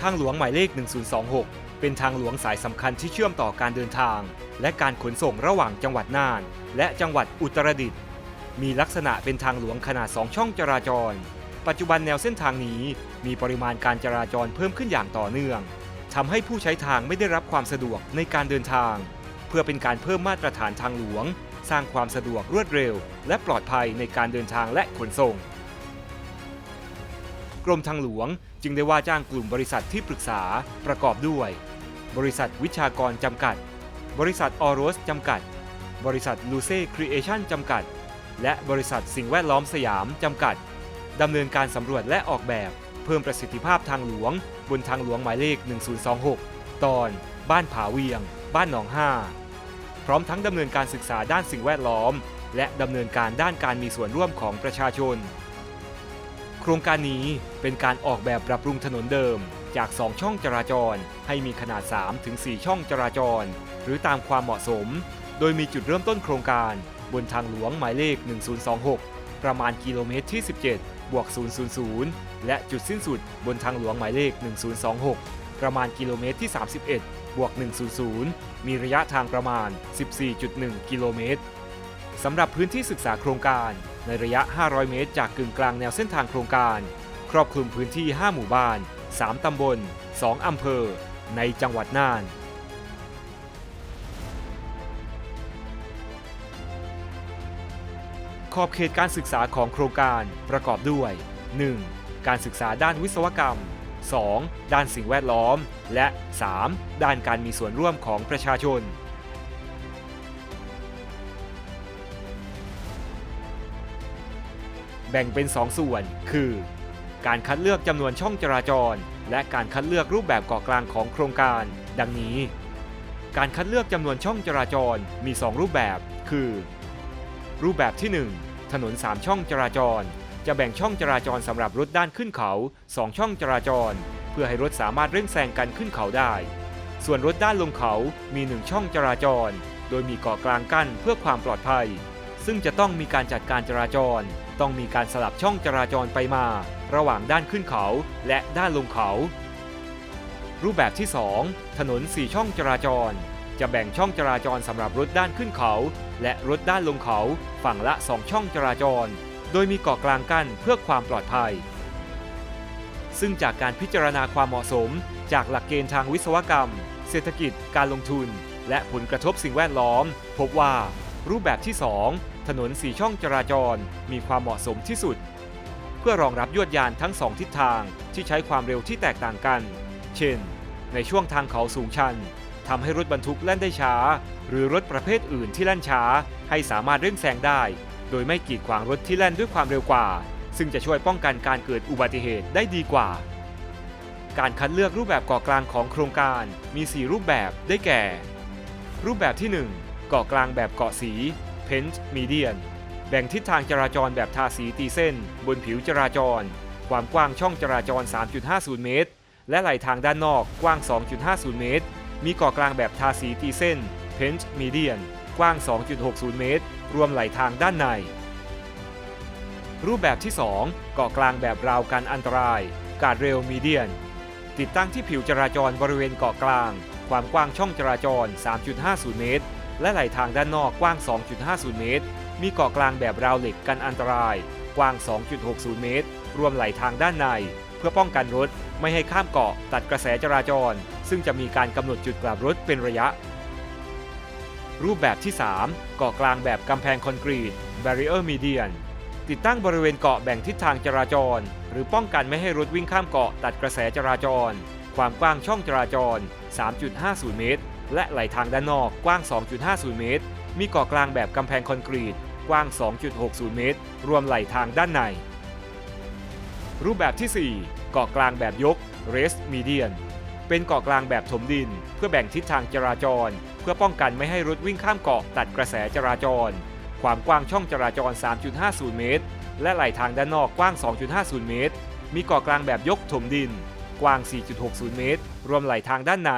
ทางหลวงหมายเลข 1026 เป็นทางหลวงสายสำคัญที่เชื่อมต่อการเดินทาง และการขนส่งระหว่างจังหวัดน่าน และจังหวัดอุตรดิตถ์ มีลักษณะเป็นทางหลวงขนาด 2 ช่องจราจร ปัจจุบันแนวเส้นทางนี้มีปริมาณการจราจรเพิ่มขึ้นอย่างต่อเนื่องทำให้ผู้ใช้ทางไม่ได้รับความสะดวกในการเดินทาง เพื่อเป็นการเพิ่มมาตรฐานทางหลวง สร้างความสะดวกรวดเร็ว และปลอดภัยในการเดินทางและขนส่ง รมทางหลวง จึงได้ว่าจ้างกลุ่มบริษัทที่ปรึกษาประกอบด้วย บริษัทวิชากรจำกัด บริษัทออโรสจำกัด บริษัทลูเซ่ครีเอชั่นจำกัด และบริษัทสิ่งแวดล้อมสยามจำกัดดำเนินการสำรวจและออกแบบ เพิ่มประสิทธิภาพทางหลวง บนทางหลวงหมายเลข 1026 ตอน บ้านผาเวียง บ้านหนองห้าพร้อมทั้งดำเนินการศึกษาด้านสิ่งแวดล้อม และดำเนินการด้านการมีส่วนร่วมของประชาชน โครงการนี้เป็นการออกแบบปรับปรุงถนนเดิม จาก 2 ช่องจราจร ให้มีขนาด 3-4 ช่องจราจร หรือตามความเหมาะสม โดยมีจุดเริ่มต้นโครงการบนทางหลวงหมายเลข 1026 ประมาณกิโลเมตรที่ 17 บวก 000 และจุดสิ้นสุดบนทางหลวงหมายเลข 1026 ประมาณกิโลเมตรที่ 31 บวก 100 มีระยะทางประมาณ 14.1 กิโลเมตรสำหรับพื้นที่ศึกษาโครงการ ในระยะ 500 เมตร จากกึ่งกลางแนวเส้นทางโครงการ ครอบคลุมพื้นที่ 5 หมู่บ้าน 3 ตำบล 2 อำเภอ ในจังหวัดน่านขอบเขตการศึกษาของโครงการประกอบด้วย 1. การศึกษาด้านวิศวกรรม 2. ด้านสิ่งแวดล้อม และ 3. ด้านการมีส่วนร่วมของประชาชน แบ่งเป็น 2 ส่วน คือ การคัดเลือกจำนวนช่องจราจร และการคัดเลือกรูปแบบเกาะกลางของโครงการ ดังนี้ การคัดเลือกจำนวนช่องจราจรมี 2 รูปแบบ คือ รูปแบบที่ 1 ถนน 3 ช่องจราจร จะแบ่งช่องจราจรสำหรับรถด้านขึ้นเขา 2 ช่องจราจร เพื่อให้รถสามารถเร่งแซงกันขึ้นเขาได้ ส่วนรถด้านลงเขามี1ช่องจราจร โดยมีเกาะกลางกั้นเพื่อความปลอดภัย ซึ่งจะต้องมีการจัดการจราจร ต้องมีการสลับช่องจราจรไปมา ระหว่างด้านขึ้นเขาและด้านลงเขา รูปแบบที่ 2 ถนน 4 ช่องจราจร จะแบ่งช่องจราจรสำหรับรถด้านขึ้นเขา และรถด้านลงเขาฝั่งละ 2 ช่องจราจร โดยมีเกาะกลางกั้นเพื่อความปลอดภัย ซึ่งจากการพิจารณาความเหมาะสม จากหลักเกณฑ์ทางวิศวกรรม เศรษฐกิจ การลงทุน และผลกระทบสิ่งแวดล้อม พบว่ารูปแบบที่ 2 ถนน4ช่องจราจรมีความเหมาะสมที่สุด เพื่อรองรับยวดยานทั้ง2ทิศทางที่ใช้ความเร็วที่แตกต่างกัน เช่น ในช่วงทางเขาสูงชันทำให้รถบรรทุกแล่นได้ช้า หรือรถประเภทอื่นที่แล่นช้า ให้สามารถเร่งแซงได้ โดยไม่กีดขวางรถที่แล่นด้วยความเร็วกว่า ซึ่งจะช่วยป้องกันการเกิดอุบัติเหตุได้ดีกว่า การคัดเลือกรูปแบบเกาะกลางของโครงการมี 4 รูปแบบได้แก่ รูปแบบที่1เกาะกลางแบบเกาะสี Paint Median แบ่งทิศทางจราจรแบบทาสีตีเส้น บนผิวจราจร ความกว้างช่องจราจร 3.50 เมตร และไหลทางด้านนอกกว้าง 2.50 เมตร มีเกาะกลางแบบทาสีตีเส้น Paint Median กว้าง 2.60 เมตร รวมไหลทางด้านใน รูปแบบที่ 2 เกาะกลางแบบราวกันอันตราย กาดเรลมีเดียน ติดตั้งที่ผิวจราจรบริเวณเกาะกลาง ความกว้างช่องจราจร 3.50 เมตร และไหลทางด้านนอกกว้าง 2.50 เมตร มีเกาะกลางแบบราวเหล็กกันอันตราย กว้าง 2.60 เมตร รวมไหลทางด้านใน เพื่อป้องกันรถไม่ให้ข้ามเกาะตัดกระแสจราจร ซึ่งจะมีการกำหนดจุดกลับรถเป็นระยะ รูปแบบที่ 3 เกาะกลางแบบกำแพงคอนกรีต Barrier Median ติดตั้งบริเวณเกาะแบ่งทิศทางจราจร หรือป้องกันไม่ให้รถวิ่งข้ามเกาะตัดกระแสจราจร ความกว้างช่องจราจร 3.50 เมตร และไหลทางด้านนอกกว้าง 2.50 เมตร มีเกาะกลางแบบกำแพงคอนกรีต กว้าง 2.60 เมตร รวมไหลทางด้านใน รูปแบบที่4เกาะกลางแบบยก Rest Median เป็นเกาะกลางแบบถมดิน เพื่อแบ่งทิศทางจราจร เพื่อป้องกันไม่ให้รถวิ่งข้ามเกาะตัดกระแสจราจร ความกว้างช่องจราจร 3.50 เมตร และไหลทางด้านนอกกว้าง 2.50 เมตร มีเกาะกลางแบบยกถมดิน กว้าง 4.60 เมตร รวมไหลทางด้านใน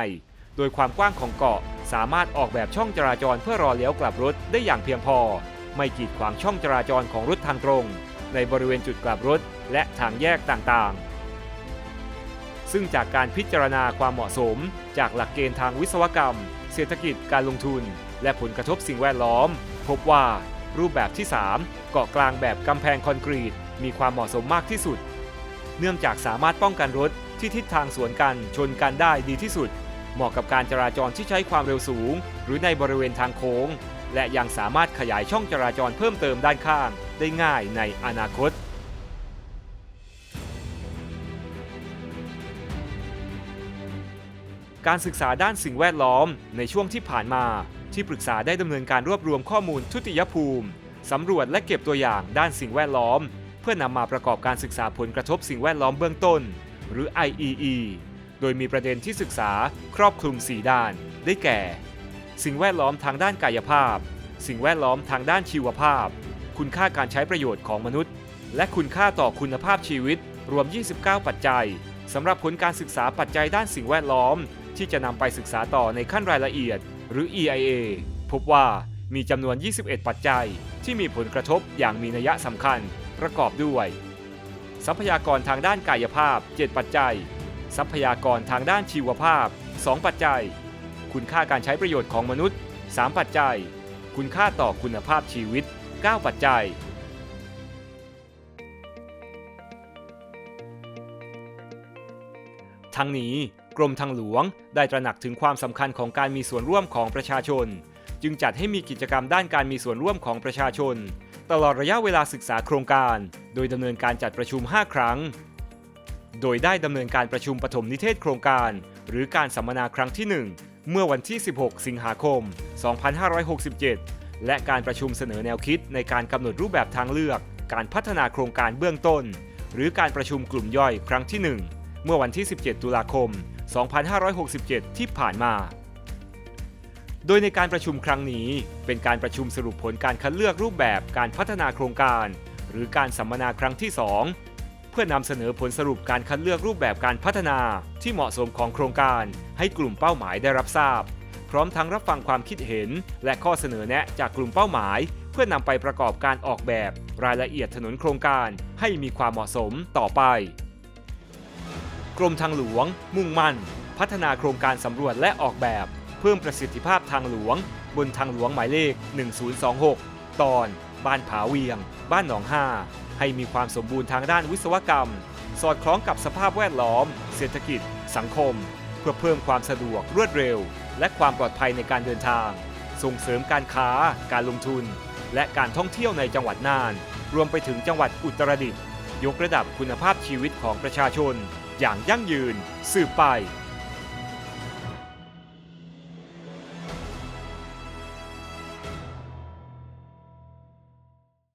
ดยความกว้างของเกาะสามารถออกแบบช่องจราจรเพื่อรอเลี้ยวกลับรถได้อย่างเพียงพอ ไม่กีดขวางช่องจราจรของรถทางตรง ในบริเวณจุดกลับรถ และทางแยกต่างๆ ซึ่งจากการพิจารณาความเหมาะสม จากหลักเกณฑ์ทางวิศวกรรม เศรษฐกิจการลงทุน และผลกระทบสิ่งแวดล้อม พบว่ารูปแบบที่ 3 เกาะกลางแบบกำแพงคอนกรีต มีความเหมาะสมมากที่สุด เนื่องจากสามารถป้องกันรถที่ทิศทางสวนกันชนกันได้ดีที่สุด เหมาะกับการจราจรที่ใช้ความเร็วสูง หรือในบริเวณทางโค้ง และยังสามารถขยายช่องจราจรเพิ่มเติมด้านข้าง ได้ง่ายในอนาคต การศึกษาด้านสิ่งแวดล้อมในช่วงที่ผ่านมา ที่ปรึกษาได้ดำเนินการรวบรวมข้อมูลทุติยภูมิสำรวจและเก็บตัวอย่างด้านสิ่งแวดล้อม เพื่อนำมาประกอบการศึกษาผลกระทบสิ่งแวดล้อมเบื้องต้น หรือ IEE โดยมีประเด็นที่ศึกษาครอบคลุม 4 ด้าน ได้แก่ สิ่งแวดล้อมทางด้านกายภาพ สิ่งแวดล้อมทางด้านชีวภาพ คุณค่าการใช้ประโยชน์ของมนุษย์ และคุณค่าต่อคุณภาพชีวิต รวม 29 ปัจจัยสำหรับผลการศึกษาปัจจัยด้านสิ่งแวดล้อม ที่จะนำไปศึกษาต่อในขั้นรายละเอียด หรือ EIA พบว่ามีจำนวน 21 ปัจจัย ที่มีผลกระทบอย่างมีนัยสำคัญประกอบด้วย ทรัพยากรทางด้านกายภาพ 7 ปัจจัย ทรัพยากรทางด้านชีวภาพ 2 ปัจจัย คุณค่าการใช้ประโยชน์ของมนุษย์ 3 ปัจจัย คุณค่าต่อคุณภาพชีวิต 9 ปัจจัยทั้งนี้กรมทางหลวงได้ตระหนักถึงความสำคัญของการมีส่วนร่วมของประชาชน จึงจัดให้มีกิจกรรมด้านการมีส่วนร่วมของประชาชน ตลอดระยะเวลาศึกษาโครงการ โดยดำเนินการจัดประชุม 5 ครั้ง โดยได้ดำเนินการประชุมปฐมนิเทศโครงการ หรือการสัมมนาครั้งที่ 1 เมื่อวันที่ 16 สิงหาคม 2567 และการประชุมเสนอแนวคิดในการกำหนดรูปแบบทางเลือก การพัฒนาโครงการเบื้องต้น หรือการประชุมกลุ่มย่อยครั้งที่ 1 เมื่อวันที่ 17 ตุลาคม 2567 ที่ผ่านมาโดยในการประชุมครั้งนี้ เป็นการประชุมสรุปผลการคัดเลือกรูปแบบการพัฒนาโครงการ หรือการสัมมนาครั้งที่ 2 เพื่อนำเสนอผลสรุปการคัดเลือกรูปแบบการพัฒนาที่เหมาะสมของโครงการ ให้กลุ่มเป้าหมายได้รับทราบ พร้อมทั้งรับฟังความคิดเห็น และข้อเสนอแนะจากกลุ่มเป้าหมาย เพื่อนำไปประกอบการออกแบบ รายละเอียดถนนโครงการ ให้มีความเหมาะสมต่อไป กรมทางหลวง มุ่งมั่น พัฒนาโครงการสำรวจและออกแบบ เพิ่มประสิทธิภาพทางหลวง บนทางหลวงหมายเลข 1026 ตอน บ้านผาเวียง บ้านหนองห้า ให้มีความสมบูรณ์ทางด้านวิศวกรรม สอดคล้องกับสภาพแวดล้อม เศรษฐกิจ สังคม เพื่อเพิ่มความสะดวกรวดเร็ว และความปลอดภัยในการเดินทาง ส่งเสริมการค้า การลงทุน และการท่องเที่ยวในจังหวัดน่าน รวมไปถึงจังหวัดอุตรดิตถ์ยกระดับคุณภาพชีวิตของประชาชน อย่างยั่งยืนสืบไป